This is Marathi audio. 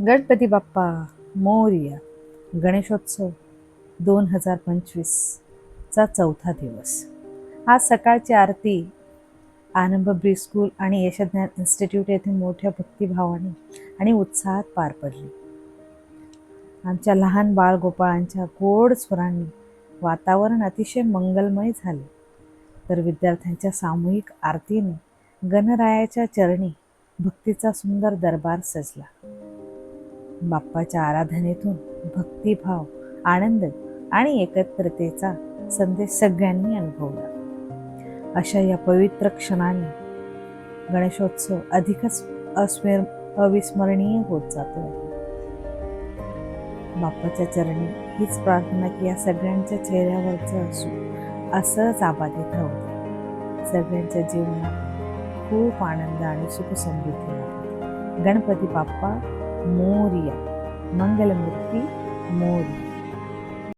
गणपती बाप्पा मोरया गणेशोत्सव दोन हजार पंचवीसचा चौथा दिवस. आज सकाळची आरती आनंद ब्री स्कूल आणि यशज्ञान इन्स्टिट्यूट येथे मोठ्या भक्तिभावाने आणि उत्साहात पार पडली. आमच्या लहान बाळगोपाळांच्या गोड स्वरांनी वातावरण अतिशय मंगलमय झाले. तर विद्यार्थ्यांच्या सामूहिक आरतीने गणरायाच्या चरणी भक्तीचा सुंदर दरबार सजला. बाप्पाच्या आराधनेतून भक्तिभाव आनंद आणि एकत्रतेचा संदेश सगळ्यांनी अनुभवला. अशा या पवित्र क्षणाने गणेशोत्सव अधिकच अस्मर अविस्मरणीय होत जातो. बाप्पाच्या चरणी हीच प्रार्थना की या सगळ्यांच्या चेहऱ्यावरचं असू असंच आबादित राहू सगळ्यांच्या जीवनात खूप आनंद आणि सुखसमृद्धी गणपती बाप्पा मोरिया मंगलमूर्ती मोरिया